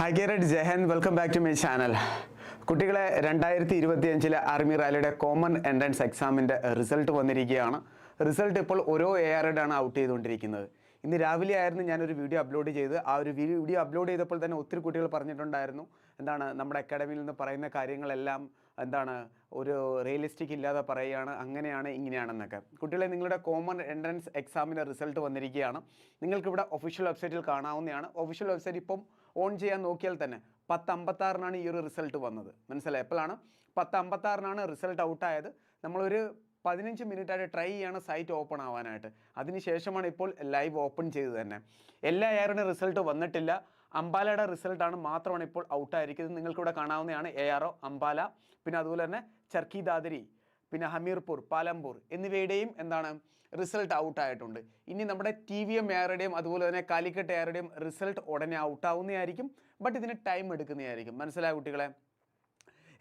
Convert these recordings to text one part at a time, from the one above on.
Hi കേരറ്റ് ജയഹൻ welcome back to my channel കുട്ടികളെ രണ്ടായിരത്തി ഇരുപത്തി അഞ്ചിലെ ആർമി റാലിയുടെ കോമൺ എൻട്രൻസ് എക്സാമിന്റെ റിസൾട്ട് വന്നിരിക്കുകയാണ്. റിസൾട്ട് ഇപ്പോൾ ഓരോ എ ആറുടെയാണ് ഔട്ട് ചെയ്തുകൊണ്ടിരിക്കുന്നത്. ഇന്ന് രാവിലെ ആയിരുന്നു ഞാനൊരു വീഡിയോ അപ്ലോഡ് ചെയ്ത് ആ ഒരു വീഡിയോ അപ്ലോഡ് ചെയ്തപ്പോൾ തന്നെ ഒത്തിരി കുട്ടികൾ പറഞ്ഞിട്ടുണ്ടായിരുന്നു. എന്താണ് നമ്മുടെ അക്കാഡമിയിൽ നിന്ന് പറയുന്ന കാര്യങ്ങളെല്ലാം എന്താണ് ഒരു റിയലിസ്റ്റിക് ഇല്ലാതെ പറയുകയാണ് അങ്ങനെയാണ് ഇങ്ങനെയാണെന്നൊക്കെ. കുട്ടികളെ നിങ്ങളുടെ കോമൺ എൻട്രൻസ് എക്സാമിന്റെ റിസൾട്ട് വന്നിരിക്കുകയാണ്. നിങ്ങൾക്കിവിടെ ഒഫീഷ്യൽ വെബ്സൈറ്റിൽ കാണാവുന്നതാണ്. ഒഫീഷ്യൽ വെബ്സൈറ്റ് ഇപ്പം ഓൺ ചെയ്യാൻ നോക്കിയാൽ തന്നെ പത്ത് അമ്പത്താറിനാണ് ഈ ഒരു റിസൾട്ട് വന്നത്. മനസ്സിലായി? എപ്പോഴാണ്? പത്ത് അമ്പത്താറിനാണ് റിസൾട്ട് ഔട്ടായത് നമ്മളൊരു പതിനഞ്ച് മിനിറ്റ് ആയിട്ട് ട്രൈ ചെയ്യാണ് സൈറ്റ് ഓപ്പൺ ആവാനായിട്ട്. അതിനുശേഷമാണ് ഇപ്പോൾ ലൈവ് ഓപ്പൺ ചെയ്ത് തന്നെ. എല്ലാ എയറിനും റിസൾട്ട് വന്നിട്ടില്ല. അംബാലയുടെ റിസൾട്ടാണ് മാത്രമാണ് ഇപ്പോൾ ഔട്ടായിരിക്കുന്നത്. നിങ്ങൾക്കിവിടെ കാണാവുന്നതാണ് എ ആർ ഒ അംബാല പിന്നെ അതുപോലെ തന്നെ ചർക്കി ദാദരി പിന്നെ ഹമീർപൂർ പാലമ്പൂർ എന്നിവയുടെയും എന്താണ് റിസൾട്ട് ഔട്ടായിട്ടുണ്ട്. ഇനി നമ്മുടെ ടി വി എം എയറുടെയും അതുപോലെ തന്നെ കാലിക്കട്ട് എയറുടെയും റിസൾട്ട് ഉടനെ ഔട്ടാവുന്നതായിരിക്കും. ബട്ട് ഇതിന് ടൈം എടുക്കുന്നതായിരിക്കും. മനസ്സിലായ കുട്ടികളെ?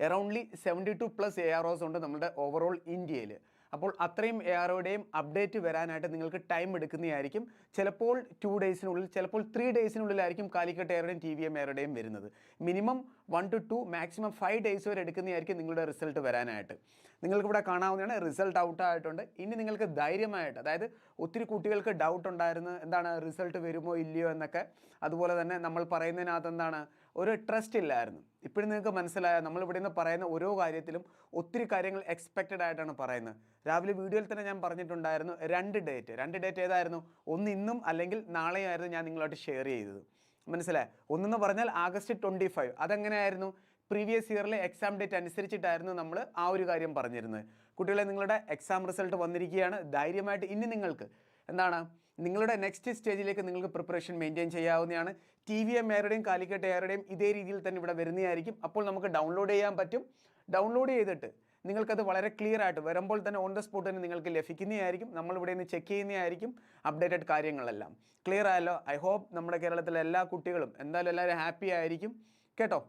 Aroundly seventy two plus A R Os ഉണ്ട് നമ്മുടെ ഓവറോൾ ഇന്ത്യയിൽ അപ്പോൾ അത്രയും എ ആർ ഒയുടെയും അപ്ഡേറ്റ് വരാനായിട്ട് നിങ്ങൾക്ക് ടൈം എടുക്കുന്നതായിരിക്കും. ചിലപ്പോൾ ടു ഡേയ്സിനുള്ളിൽ ചിലപ്പോൾ ത്രീ ഡേയ്സിനുള്ളിലായിരിക്കും കാലിക്കട്ട് എയറുടെയും ടി വി എം എയറുടെയും വരുന്നത്. Minimum one two two maximum five days വരെ എടുക്കുന്നതായിരിക്കും നിങ്ങളുടെ റിസൾട്ട് വരാനായിട്ട്. നിങ്ങൾക്കിവിടെ കാണാവുന്നതാണ് റിസൾട്ട് ഔട്ട് ആയിട്ടുണ്ട്. ഇനി നിങ്ങൾക്ക് ധൈര്യമായിട്ട് അതായത് ഒത്തിരി കുട്ടികൾക്ക് ഡൗട്ട് ഉണ്ടായിരുന്നു എന്താണ് റിസൾട്ട് വരുമോ ഇല്ലയോ എന്നൊക്കെ. അതുപോലെ തന്നെ നമ്മൾ പറയുന്നതിനകത്ത് എന്താണ് ഒരു ട്രസ്റ്റ് ഇല്ലായിരുന്നു. ഇപ്പോഴും നിങ്ങൾക്ക് മനസ്സിലായ നമ്മൾ ഇവിടെ നിന്ന് പറയുന്ന ഓരോ കാര്യത്തിലും ഒത്തിരി കാര്യങ്ങൾ എക്സ്പെക്റ്റഡ് ആയിട്ടാണ് പറയുന്നത്. രാവിലെ വീഡിയോയിൽ തന്നെ ഞാൻ പറഞ്ഞിട്ടുണ്ടായിരുന്നു രണ്ട് ഡേറ്റ് രണ്ട് ഡേറ്റ് ഏതായിരുന്നു? ഒന്ന് ഇന്നും അല്ലെങ്കിൽ നാളെയായിരുന്നു ഞാൻ നിങ്ങളായിട്ട് ഷെയർ ചെയ്തത്. മനസ്സിലായി? ഒന്നെന്ന് പറഞ്ഞാൽ ആഗസ്റ്റ് ട്വന്റി ഫൈവ് അതെങ്ങനെയായിരുന്നു പ്രീവിയസ് ഇയറിലെ എക്സാം ഡേറ്റ് അനുസരിച്ചിട്ടായിരുന്നു നമ്മൾ ആ ഒരു കാര്യം പറഞ്ഞിരുന്നത്. കുട്ടികളെ നിങ്ങളുടെ എക്സാം റിസൾട്ട് വന്നിരിക്കുകയാണ്. ധൈര്യമായിട്ട് ഇനി നിങ്ങൾക്ക് എന്താണ്? നിങ്ങളുടെ നെക്സ്റ്റ് സ്റ്റേജിലേക്ക് നിങ്ങൾക്ക് പ്രിപ്പറേഷൻ മെയിന്റെയിൻ ചെയ്യാവുന്നതാണ്. ടി വി എം എയറുടെയും കാലിക്കട്ട് എയറുടെയും ഇതേ രീതിയിൽ തന്നെ ഇവിടെ വരുന്നതായിരിക്കും. അപ്പോൾ നമുക്ക് ഡൗൺലോഡ് ചെയ്യാൻ പറ്റും. ഡൗൺലോഡ് ചെയ്തിട്ട് നിങ്ങൾക്കത് വളരെ ക്ലിയർ ആയിട്ട് വരുമ്പോൾ തന്നെ ഓൺ ദ സ്പോട്ട് തന്നെ നിങ്ങൾക്ക് ലഭിക്കുന്നതായിരിക്കും. നമ്മൾ ഇവിടെ നിന്ന് ചെക്ക് ചെയ്യുന്നതായിരിക്കും അപ്ഡേറ്റഡ് കാര്യങ്ങളെല്ലാം. ക്ലിയർ ആയല്ലോ? ഐ ഹോപ്പ് നമ്മുടെ കേരളത്തിലെ എല്ലാ കുട്ടികളും എന്തായാലും എല്ലാവരും ഹാപ്പി ആയിരിക്കും. കേട്ടോ?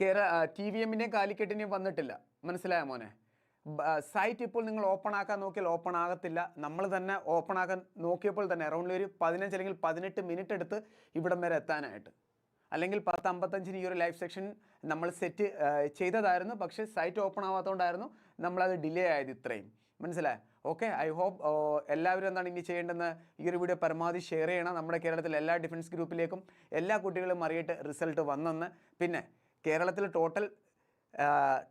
കേരള ടി വി എമ്മിന്റെയും കാലിക്കറ്റിന്റെയും വന്നിട്ടില്ല. മനസ്സിലായ മോനെ? സൈറ്റ് ഇപ്പോൾ നിങ്ങൾ ഓപ്പൺ ആക്കാൻ നോക്കിയാൽ ഓപ്പൺ ആകത്തില്ല. നമ്മൾ തന്നെ ഓപ്പൺ ആക്കാൻ നോക്കിയപ്പോൾ തന്നെ അറൗണ്ട് ഒരു പതിനഞ്ച് അല്ലെങ്കിൽ പതിനെട്ട് മിനിറ്റ് എടുത്ത് ഇവിടം വരെ എത്താനായിട്ട്. അല്ലെങ്കിൽ പത്ത് അമ്പത്തഞ്ചിന് ഈ ഒരു ലൈവ് സെക്ഷൻ നമ്മൾ സെറ്റ് ചെയ്തതായിരുന്നു. പക്ഷേ സൈറ്റ് ഓപ്പൺ ആവാത്തതുകൊണ്ടായിരുന്നു നമ്മളത് ഡിലേ ആയത് ഇത്രയും. മനസ്സിലായി? ഓക്കെ ഐ ഹോപ്പ് എല്ലാവരും എന്താണ് ഇനി ചെയ്യേണ്ടതെന്ന് ഈ ഒരു വീഡിയോ പരമാവധി ഷെയർ ചെയ്യണം. നമ്മുടെ കേരളത്തിലെ എല്ലാ ഡിഫൻസ് ഗ്രൂപ്പിലേക്കും എല്ലാ കുട്ടികളും അറിയിട്ട് റിസൾട്ട് വന്നെന്ന്. പിന്നെ കേരളത്തിൽ ടോട്ടൽ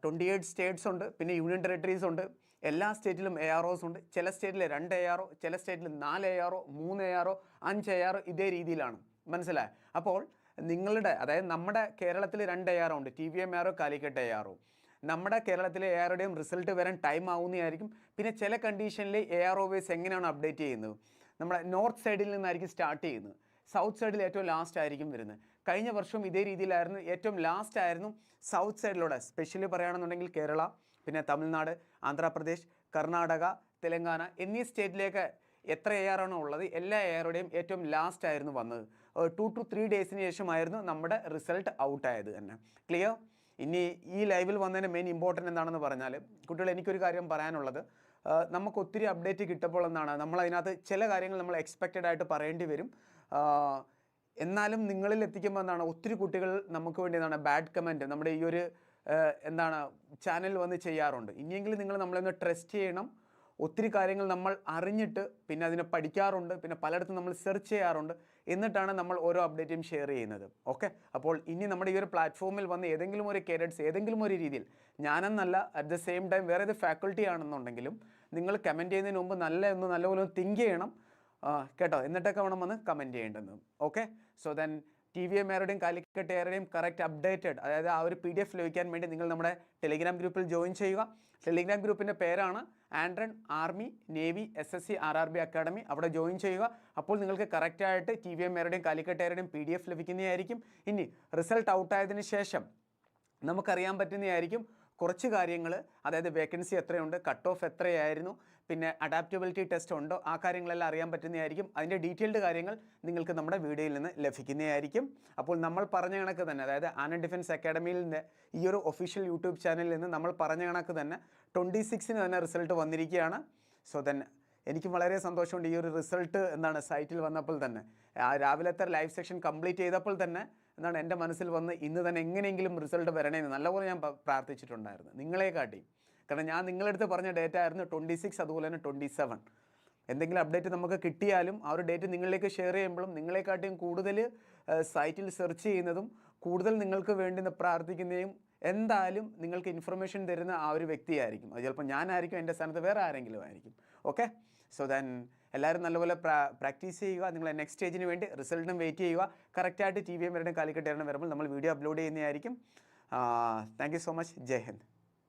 ട്വന്റി എയ്റ്റ് സ്റ്റേറ്റ്സ് ഉണ്ട് പിന്നെ യൂണിയൻ ടെറിട്ടറീസ് ഉണ്ട് എല്ലാ സ്റ്റേറ്റിലും എ ആർ ഒസ് ഉണ്ട് ചില സ്റ്റേറ്റിൽ രണ്ട് എ ആർ ഒ ചില സ്റ്റേറ്റിൽ നാല് എ ആർ ഒ മൂന്ന് എ ആർ ഒ അഞ്ച് എ ആർ ഒ ഇതേ രീതിയിലാണ് മനസ്സിലായി അപ്പോൾ നിങ്ങളുടെ അതായത് നമ്മുടെ കേരളത്തിൽ രണ്ട് എ ആർ ഒ ഉണ്ട് T V M R O Calicut A R O നമ്മുടെ കേരളത്തിലെ എ ആറുടെയും റിസൾട്ട് വരാൻ ടൈം ആവുന്നതായിരിക്കും പിന്നെ ചില കണ്ടീഷനിൽ എ ആർ ഒ വേസ് എങ്ങനെയാണ് അപ്ഡേറ്റ് ചെയ്യുന്നത് നമ്മുടെ നോർത്ത് സൈഡിൽ നിന്നായിരിക്കും സ്റ്റാർട്ട് ചെയ്യുന്നത് സൗത്ത് സൈഡിൽ ഏറ്റവും ലാസ്റ്റ് ആയിരിക്കും വരുന്നത് കഴിഞ്ഞ വർഷവും ഇതേ രീതിയിലായിരുന്നു. ഏറ്റവും ലാസ്റ്റ് ആയിരുന്നു സൗത്ത് സൈഡിലൂടെ സ്പെഷ്യലി പറയുകയാണെന്നുണ്ടെങ്കിൽ കേരള പിന്നെ തമിഴ്നാട് ആന്ധ്രാപ്രദേശ് കർണാടക തെലങ്കാന എന്നീ സ്റ്റേറ്റിലേക്ക് എത്ര എ ആർ ആണോ ഉള്ളത് എല്ലാ എ ആറുടെയും ഏറ്റവും ലാസ്റ്റ് ആയിരുന്നു വന്നത്. ടു ടു ത്രീ ഡേയ്സിന് ശേഷമായിരുന്നു നമ്മുടെ റിസൾട്ട് ഔട്ടായത് തന്നെ. ക്ലിയർ ഇനി ഈ ലൈവിൽ വന്നതിന് മെയിൻ ഇമ്പോർട്ടന്റ് എന്താണെന്ന് പറഞ്ഞാൽ കുട്ടികൾ എനിക്കൊരു കാര്യം പറയാനുള്ളത്. നമുക്ക് ഒത്തിരി അപ്ഡേറ്റ് കിട്ടപ്പോൾ എന്നാണ് നമ്മൾ അതിനകത്ത് ചില കാര്യങ്ങൾ നമ്മൾ എക്സ്പെക്റ്റഡ് ആയിട്ട് പറയേണ്ടി വരും. എന്നാലും നിങ്ങളിൽ എത്തിക്കുമ്പോൾ എന്താണ്? ഒത്തിരി കുട്ടികൾ നമുക്ക് വേണ്ടി എന്താണ്? ബാഡ് കമന്റ് നമ്മുടെ ഈ ഒരു എന്താണ് ചാനൽ വന്ന് ചെയ്യാറുണ്ട്. ഇനിയെങ്കിലും നിങ്ങൾ നമ്മളൊന്ന് ട്രസ്റ്റ് ചെയ്യണം. ഒത്തിരി കാര്യങ്ങൾ നമ്മൾ അറിഞ്ഞിട്ട് പിന്നെ അതിനെ പഠിക്കാറുണ്ട്. പിന്നെ പലയിടത്തും നമ്മൾ സെർച്ച് ചെയ്യാറുണ്ട്. എന്നിട്ടാണ് നമ്മൾ ഓരോ അപ്ഡേറ്റും ഷെയർ ചെയ്യുന്നത്. ഓക്കെ അപ്പോൾ ഇനി നമ്മുടെ ഈ ഒരു പ്ലാറ്റ്ഫോമിൽ വന്ന് ഏതെങ്കിലും ഒരു കേഡറ്റ്സ് ഏതെങ്കിലും ഒരു രീതിയിൽ ഞാനെന്നല്ല അറ്റ് ദ സെയിം ടൈം വേറെ ഏത് ഫാക്കൾട്ടി ആണെന്നുണ്ടെങ്കിലും നിങ്ങൾ കമന്റ് ചെയ്യുന്നതിന് മുമ്പ് നല്ല ഒന്ന് നല്ലപോലെ തിങ്ക് ചെയ്യണം. കേട്ടോ. എന്നിട്ടൊക്കെ വേണം വന്ന് കമന്റ് ചെയ്യേണ്ടത്. Okay so then T V M ആരുടെയും കാലിക്കട്ട് എയറുടെയും കറക്റ്റ് അപ്ഡേറ്റഡ് അതായത് ആ ഒരു പി ഡി എഫ് ലഭിക്കാൻ വേണ്ടി നിങ്ങൾ നമ്മുടെ ടെലിഗ്രാം ഗ്രൂപ്പിൽ ജോയിൻ ചെയ്യുക. ടെലിഗ്രാം ഗ്രൂപ്പിന്റെ പേരാണ് ആൻഡ്രൺ army navy S S C R R B academy അവിടെ ജോയിൻ ചെയ്യുക. അപ്പോൾ നിങ്ങൾക്ക് കറക്റ്റായിട്ട് ടി വി എം എയറുടെയും കാലിക്കട്ട് എയറുടെയും പി ഡി എഫ് ലഭിക്കുന്നതായിരിക്കും. ഇനി റിസൾട്ട് ഔട്ടായതിനു ശേഷം നമുക്കറിയാൻ പറ്റുന്നതായിരിക്കും കുറച്ച് കാര്യങ്ങൾ അതായത് വേക്കൻസി എത്രയുണ്ട്? കട്ട് ഓഫ് എത്രയായിരുന്നു? പിന്നെ അഡാപ്റ്റബിലിറ്റി ടെസ്റ്റ് ഉണ്ടോ? ആ കാര്യങ്ങളെല്ലാം അറിയാൻ പറ്റുന്നതായിരിക്കും. അതിന്റെ ഡീറ്റെയിൽഡ് കാര്യങ്ങൾ നിങ്ങൾക്ക് നമ്മുടെ വീഡിയോയിൽ നിന്ന് ലഭിക്കുന്നതായിരിക്കും. അപ്പോൾ നമ്മൾ പറഞ്ഞ കണക്ക് തന്നെ അതായത് ആന ഡിഫൻസ് അക്കാഡമിയിൽ നിന്ന് ഈ ഒരു ഒഫീഷ്യൽ യൂട്യൂബ് ചാനലിൽ നിന്ന് നമ്മൾ പറഞ്ഞ കണക്ക് തന്നെ ട്വന്റി സിക്സിന് തന്നെ റിസൾട്ട് വന്നിരിക്കുകയാണ്. സോ ദെൻ എനിക്കും വളരെ സന്തോഷമുണ്ട് ഈ ഒരു റിസൾട്ട് എന്താണ് സൈറ്റിൽ വന്നപ്പോൾ തന്നെ. ആ രാവിലത്തെ ലൈവ് സെക്ഷൻ കംപ്ലീറ്റ് ചെയ്തപ്പോൾ തന്നെ എന്താണ് എന്റെ മനസ്സിൽ വന്ന് ഇന്ന് തന്നെ എങ്ങനെയെങ്കിലും റിസൾട്ട് വരണേന്ന് നല്ലപോലെ ഞാൻ പ്രാർത്ഥിച്ചിട്ടുണ്ടായിരുന്നു. നിങ്ങളെ കാട്ടി. കാരണം ഞാൻ നിങ്ങളടുത്ത് പറഞ്ഞ ഡേറ്റ് ആയിരുന്നു ട്വന്റി സിക്സ് അതുപോലെ തന്നെ ട്വന്റി സെവൻ എന്തെങ്കിലും അപ്ഡേറ്റ് നമുക്ക് കിട്ടിയാലും ആ ഒരു ഡേറ്റ് നിങ്ങളിലേക്ക് ഷെയർ ചെയ്യുമ്പോഴും നിങ്ങളെക്കാട്ടിയും കൂടുതൽ സൈറ്റിൽ സെർച്ച് ചെയ്യുന്നതും കൂടുതൽ നിങ്ങൾക്ക് വേണ്ടി പ്രാർത്ഥിക്കുന്നതും എന്തായാലും നിങ്ങൾക്ക് ഇൻഫർമേഷൻ തരുന്ന ആ ഒരു വ്യക്തിയായിരിക്കും. അത് ചിലപ്പോൾ ഞാനായിരിക്കും എന്റെ സ്ഥാനത്ത് വേറെ ആരെങ്കിലും ആയിരിക്കും. ഓക്കെ സോ ദെൻ എല്ലാവരും നല്ലപോലെ പ്രാക്ടീസ് ചെയ്യുക. നിങ്ങൾ നെക്സ്റ്റ് സ്റ്റേജിന് വേണ്ടി റിസൾട്ടും വെയിറ്റ് ചെയ്യുക. കറക്റ്റായിട്ട് ടി വി എം വരുടെ കാലിക്കട്ട് വരുമ്പോൾ നമ്മൾ വീഡിയോ അപ്ലോഡ് ചെയ്യുന്നതായിരിക്കും. Thank you so much Jai Hind.